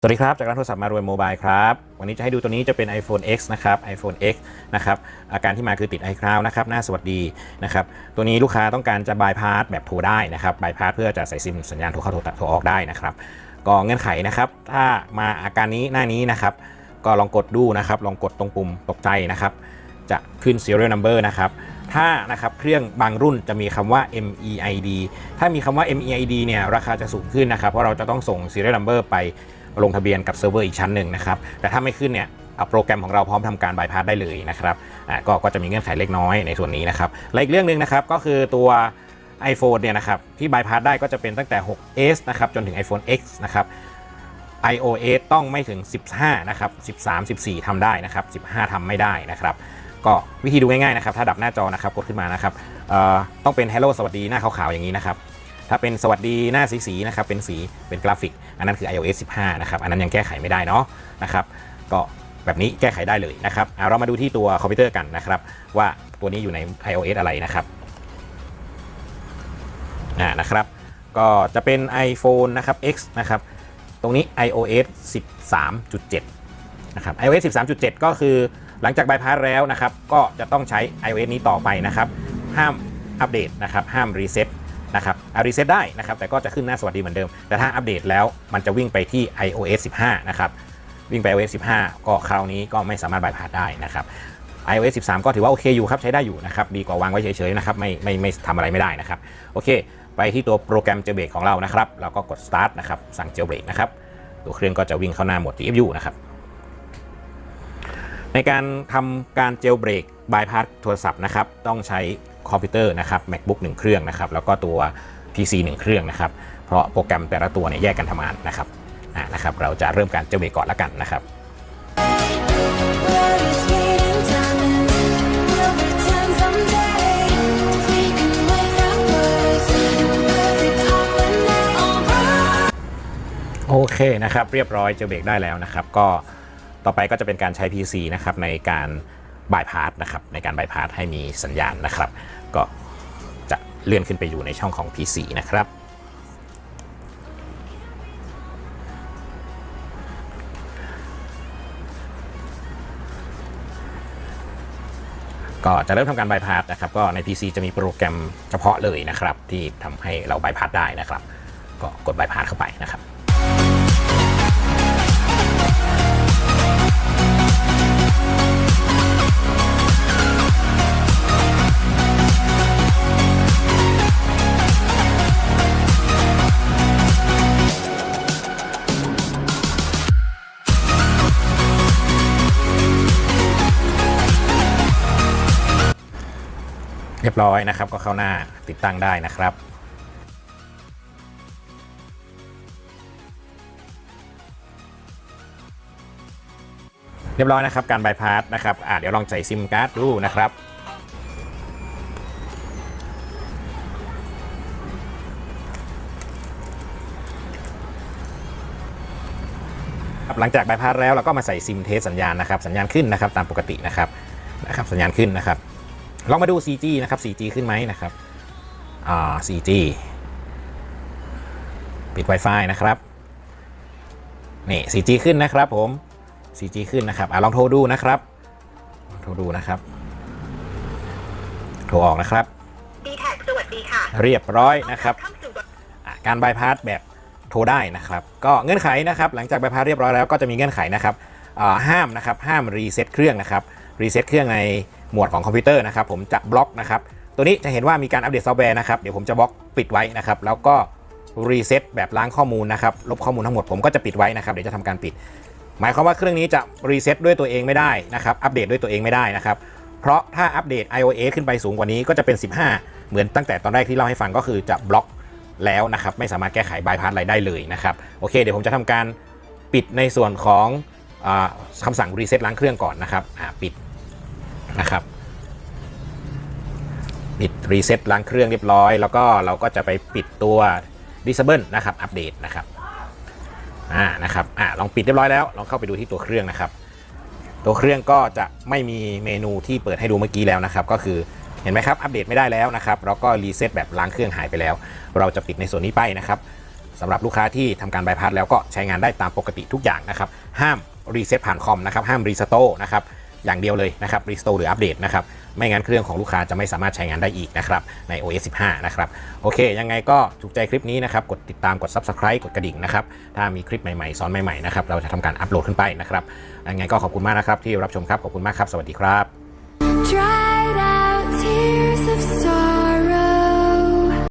สวัสดีครับ จากร้านโทรศัพท์มารวยโมบายครับ วันนี้จะให้ดูตัวนี้จะเป็น iPhone X นะครับ iPhone X นะครับ อาการที่มาคือติด iCloud นะครับ หน้าสวัสดีนะครับ ตัวนี้ลูกค้าต้องการจะบายพาสแบบโทรได้นะครับบายพาสเพื่อจะใส่ซิมสัญญาณโทรเข้าโทรโทรออกได้นะครับ ก็เงื่อนไขนะครับ ถ้ามาอาการนี้หน้านี้นะครับ ก็ลองกดดูนะครับ ลองกดตรงปุ่มตกใจนะครับ จะขึ้น serial number นะครับถ้านะครับเครื่องบางรุ่นจะมีคำว่า MEID ถ้ามีคำว่า MEID เนี่ยราคาจะสูงขึ้นนะครับ เพราะเราจะต้องส่ง serial number ไป ลงทะเบียนกับเซิร์ฟเวอร์อีกชั้นหนึ่งนะครับ แต่ถ้าไม่ขึ้นเนี่ยเอาโปรแกรมของเราพร้อมทำการบายพาสได้เลยนะครับก็ก็จะมีเงื่อนไขเล็กน้อยในส่วนนี้นะครับ และอีกเรื่องหนึ่งนะครับก็คือตัว iPhone เนี่ยนะครับที่บายพาสได้ก็จะเป็นตั้งแต่ 6s นะครับจนถึง iPhone X นะครับ iOS ต้องไม่ถึง 15 นะครับ 13 14ทำได้นะครับ 15ทำไม่ได้นะครับ ก็วิธีดูง่ายๆนะครับ ถ้าดับหน้าจอนะครับกดขึ้นมานะครับต้องเป็น Hello สวัสดีหน้าขาวๆอย่างนี้นะครับ ถ้าเป็นสวัสดีหน้าสีๆนะครับเป็นสีเป็นกราฟิก อันนั้นคือ iOS 15 นะครับ อันนั้นยังแก้ไขไม่ได้เนาะนะครับ ก็แบบนี้แก้ไขได้เลยนะครับอะเรามาดูที่ตัวคอมพิวเตอร์กันนะครับ ว่าตัวนี้อยู่ใน iOS อะไรนะครับอ่านะครับ ก็จะเป็น iPhone นะครับ X นะครับ ตรงนี้ iOS 13.7 นะครับ iOS 13.7 ก็คือหลังจากบายพาสแล้วนะครับ ก็จะต้องใช้ iOS นี้ต่อไปนะครับ ห้ามอัปเดตนะครับ ห้ามรีเซ็ต นะครับอารีเซ็ตได้นะครับ แต่ก็จะขึ้นหน้าสวัสดีเหมือนเดิม แต่ถ้าอัปเดตแล้วมันจะวิ่งไปที่ iOS 15 นะครับ วิ่งไป iOS 15 ก็คราวนี้ก็ไม่สามารถบายพาสได้นะครับ iOS 13 ก็ถือว่าโอเคอยู่ครับ ใช้ได้อยู่นะครับ ดีกว่าวางไว้เฉยๆนะครับ ไม่ไม่ไม่ทำอะไรไม่ได้นะครับ โอเค ไปที่ตัวโปรแกรม jailbreak ของเรานะครับ เราก็กด start นะครับ สั่ง jailbreak นะครับ ตัวเครื่องก็จะวิ่งเข้าหน้าโหมด TFU นะครับ ในการทำการ jailbreak bypass โทรศัพท์นะครับต้องใช้คอมพิวเตอร์นะครับ MacBook 1 เครื่องนะครับแล้วก็ตัว PC 1 เครื่องนะครับ เพราะโปรแกรมแต่ละตัวเนี่ยแยกกันทำงานนะครับอ่านะครับ เราจะเริ่มการ jailbreak ก่อนละกันนะครับโอเคนะครับ เรียบร้อยเจอเบรกได้แล้วนะครับ ก็ ต่อไปก็จะเป็นการใช้ PC นะครับในการบายพาสนะครับในการบายพาสให้มีสัญญาณนะครับ ก็จะเลื่อนขึ้นไปอยู่ในช่องของ PC นะครับก็จะเริ่มทำการบายพาสนะครับก็ใน PC จะมีโปรแกรมเฉพาะเลยนะครับ ที่ทำให้เราบายพาสได้นะครับ ก็กดบายพาสเข้าไปนะครับ เรียบร้อยนะครับก็เข้าหน้าติดตั้งได้นะครับ เรียบร้อยนะครับการบายพาสนะครับอ่าเดี๋ยวลองใส่ซิมการ์ดดูนะครับครับหลังจากบายพาสแล้วเราก็มาใส่ซิมเทสสัญญาณนะครับสัญญาณขึ้นนะครับตามปกตินะครับนะครับสัญญาณขึ้นนะครับลองมาดู 4G นะครับ 4G ขึ้นไหมนะครับอ่า 4G ปิด Wi-Fi นะครับนี่ 4G ขึ้นนะครับผม 4G ขึ้นนะครับอะลองโทรดูนะครับลองโทรดูนะครับ โทรออกนะครับดีแท็สวัสดีค่ะ เรียบร้อยนะครับเข้าสู่บทอะการบายพาสแบบโทรได้นะครับ ก็เงื่อนไขนะครับ หลังจากบายพาสเรียบร้อยแล้วก็จะมีเงื่อนไขนะครับอ่าห้ามนะครับห้ามรีเซ็ตเครื่องนะครับรีเซ็ตเครื่องในหมวดของคอมพิวเตอร์นะครับ ผมจะบล็อกนะครับ ตัวนี้จะเห็นว่ามีการอัปเดตซอฟต์แวร์นะครับเดี๋ยวผมจะบล็อกปิดไว้นะครับ แล้วก็รีเซ็ตแบบล้างข้อมูลนะครับ ลบข้อมูลทั้งหมดผมก็จะปิดไว้นะครับ เดี๋ยวจะทำการปิด หมายความว่าเครื่องนี้จะรีเซ็ตด้วยตัวเองไม่ได้นะครับ อัปเดตด้วยตัวเองไม่ได้นะครับ เพราะถ้าอัปเดต iOS ขึ้นไปสูงกว่านี้ก็จะเป็น 15 เหมือนตั้งแต่ตอนแรกที่เล่าให้ฟังก็คือจะบล็อกแล้วนะครับ ไม่สามารถแก้ไขบายพาสอะไรได้เลยนะครับ โอเค เดี๋ยวผมจะทำการปิดในส่วนของอาคำสั่งรีเซ็ตล้างเครื่องก่อนนะครับปิดนะครับปิดรีเซ็ตล้างเครื่องเรียบร้อย แล้วก็เราก็จะไปปิดตัว disable นะครับ อัปเดตนะครับ อ่านะครับอ่าลองปิดเรียบร้อยแล้วลองเข้าไปดูที่ตัวเครื่องนะครับ ตัวเครื่องก็จะไม่มีเมนูที่เปิดให้ดูเมื่อกี้แล้วนะครับ ก็คือเห็นไหมครับอัปเดตไม่ได้แล้วนะครับแล้วก็รีเซ็ตแบบล้างเครื่องหายไปแล้ว เราจะปิดในส่วนนี้ไปนะครับสำหรับลูกค้าที่ทำการบายพาสแล้วก็ใช้งานได้ตามปกติทุกอย่างนะครับ ห้ามรีเซ็ตผ่านคอมนะครับ ห้ามรีสโตร์นะครับ อย่างเดียวเลยนะครับรีสโตร์หรืออัปเดตนะครับไม่งั้นเครื่องของลูกค้าจะไม่สามารถใช้งานได้อีกนะครับใน OS 15 นะครับโอเค ยังไงก็ถูกใจคลิปนี้นะครับกดติดตามกด Subscribe กดกระดิ่งนะครับถ้ามีคลิปใหม่ๆสอนใหม่ๆนะครับเราจะทำการอัปโหลดขึ้นไปนะครับยังไงก็ขอบคุณมากนะครับที่รับชมครับขอบคุณมากครับ สวัสดีครับ